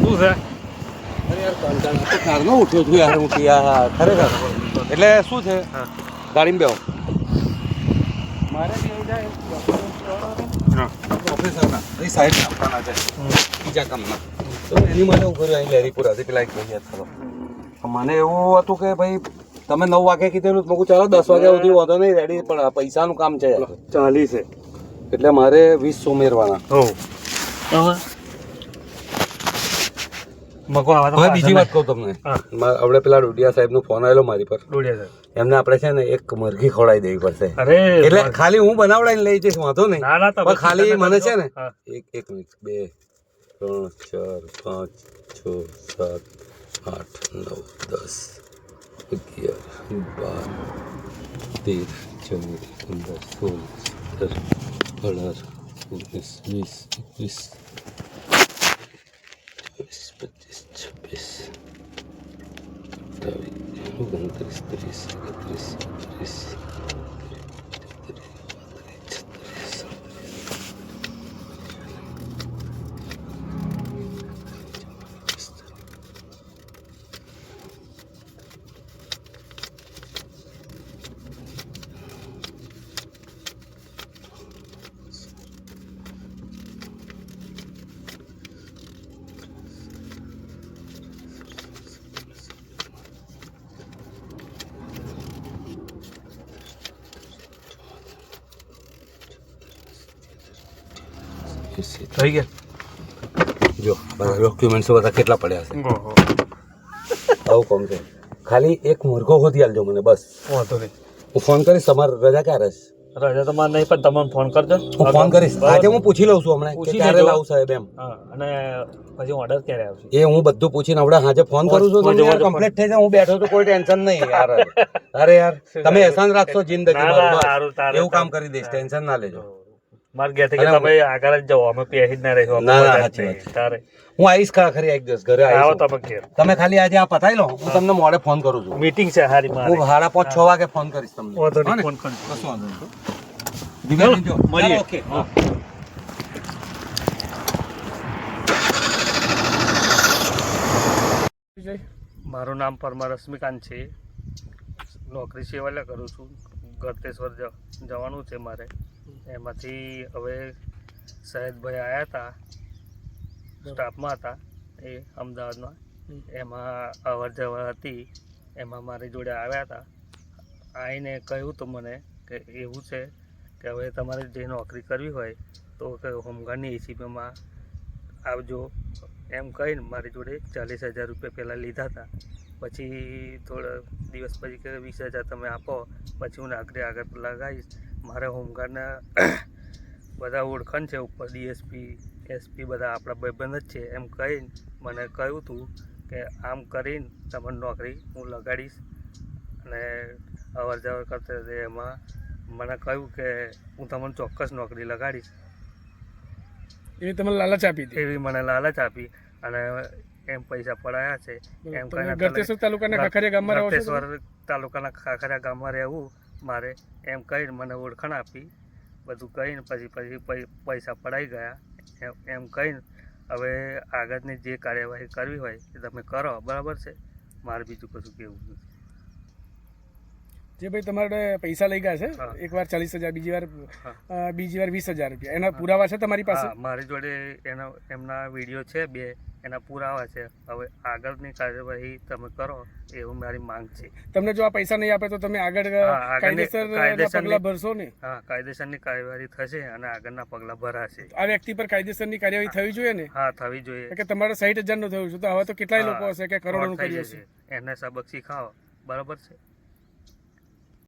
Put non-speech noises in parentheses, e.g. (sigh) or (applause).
શું છે? તો ઉઠ્યો છું યાર હું યાર ખરેખર. એટલે શું છે. ગાડીમાં બેહો. મારે કેવું જાય. હા. એ સાઈડ આપવાના છે. બીજા કામના. તો એની માટે હું કર્યું અહીં પેલા એક ભાઈ થયો. મને એવું હતું કે ભાઈ તમે નવ વાગે કીધેલું તો ચાલો દસ વાગ્યા સુધી વાંધો નહીં રેડી પણ પૈસાનું કામ છે ચાલીસ છે. એટલે મારે વીસ ઉમેરવાના. હવે? બીજી વાત કહું તમને. આપણે પેલા ડોડિયા સાહેબનો ફોન આવેલો મારી પર. એમને આપણે છે ને એક મરઘી ખવડાવી દેવી પડશે. એટલે ખાલી હું બનાવડાવીને લઈ જઈશ વાંધો નહીં. ના ના ખાલી મને છે ને એક એક મિનિટ બે ત્રણ ચાર પાંચ છ સાત આઠ નવ દસ અગિયાર બાર તેર ચૌદ પંદર સોળ સત્તર અઢાર ઓગણીસ વીસ એકવીસ ચોવીસ પચીસ છવ્વીસ અઠ્ઠાવીસ ઓગણત્રીસ ત્રીસ એકત્રીસ ત્રીસ થઈ ગયા? જો બધા ડોક્યુમેન્ટ્સ બધા કેટલા પડ્યા છે. આવું કોમ છે. ખાલી એક મુરઘો ગોતી આલજો મને બસ. વાંધો નહીં. હું ફોન કરીશ તમારે રજા ક્યારે છે રજા તમારે નહીં પણ તમને ફોન કરજો. હું ફોન કરીશ. આજે હું પૂછી લઉં છું હમણાં કે ક્યારે. લાવું સાહેબ એમ. અને પછી ઓર્ડર ક્યારે આવશે? એ હું બધું પૂછીને હમણાં આજે ફોન કરું છું તમને કમ્પ્લીટ થઈ જાય. હું બેઠો તો કોઈ ટેન્શન નહીં યાર. (laughs) અરે યાર તમે એહસાન રાખશો જિંદગી એવું કામ કરી દઈશ ટેન્શન ના લેજો. મારે ઘેરથી કે તમે આગળ જ જાઓ અમે પેહી જ ના રહીશું ના, ના, સાચી વાત તારે. હું આવીશ ખરા ખરી એક દિવસ ઘરે આવો તમે ઘેર. તમે ખાલી આજે આ પતાવી લો હું તમને મોડે ફોન કરું છું. મીટિંગ છે હારી મારે. હું સાડા પાંચ છ વાગે ફોન કરીશ તમને. વાંધો નહીં ફોન કરજો. કશો વાંધો નહીં. દિવ્યાબેન મળીએ. ઓકે. હા. મારું નામ પરમાર રશ્મિકાંત છે. નોકરી સેવાલે કરું છું. ગળતેશ્વર જવાનું છે મારે. એમાંથી હવે સૈયદભાઈ આવ્યા હતા સ્ટાફમાં હતા એ અમદાવાદમાં. એમાં અવર જવર હતી એમાં મારી જોડે આવ્યા હતા. આવીને કહ્યું તો મને કે એવું છે કે હવે તમારે જે નોકરી કરવી હોય તો કે હોમગાર્ડની એસીપીમાં આવજો. એમ કહીને મારી જોડે ચાલીસ હજાર રૂપિયા પહેલાં લીધા હતા. પછી થોડા દિવસ પછી કે વીસ હજાર તમે આપો પછી હું નાગરી આગળ લગાવીશ. મારે હોમગાર્ડના બધા ઓળખાણ છે ઉપર ડીએસપી એસપી બધા આપણા ભાઈબંધ જ છે. એમ કહીને મને કહ્યું હતું કે આમ કરીને તમને નોકરી હું લગાડીશ અને અવર જવર કરતા એમાં મને કહ્યું કે હું તમને ચોક્કસ નોકરી લગાડીશ. એવી તમને લાલચ આપી એવી મને લાલચ આપી અને એમ પૈસા પડાયા છે. એમ કહીને તાલુકાના ખાખરિયા ગામમાં તાલુકાના ખાખરા ગામમાં રહેવું મારે એમ કહીને મને ઓળખાણ આપી. બધું કહીને પછી પછી પૈસા પડાઈ ગયા. એમ- કહીને હવે આગળની જે કાર્યવાહી કરવી હોય એ તમે કરો. બરાબર છે? મારે બીજું કશું કેવું નથી. જે ભાઈ તમારે પૈસા લઈ ગયા છે એકવાર એક વાર ચાલીસ હજાર બીજી વાર બીજી વાર વીસ હજાર રૂપિયા. એના પુરાવા છે તમારી પાસે? મારી જોડે એના એમના વીડિયો છે બે એના પુરાવા છે. હવે આગળની કાર્યવાહી તમે કરો એવું મારી માંગ છે. તમને જો આ પૈસા નહીં આપે તો તમે આગળ કાયદેસર પગલા ભરશો ને? હા કાયદેસરની કાર્યવાહી થશે અને આગળના પગલાં ભરાશે. આ વ્યક્તિ પર કાયદેસરની કાર્યવાહી થવી જોઈએ ને? હા થવી જોઈએ. કે તમારે સાઠ હજારનું થયું છે તો હવે તો કેટલાય લોકો હશે કે કરોડોનું થઈ હશે જશે. એને સબક શીખાવો. બરાબર છે?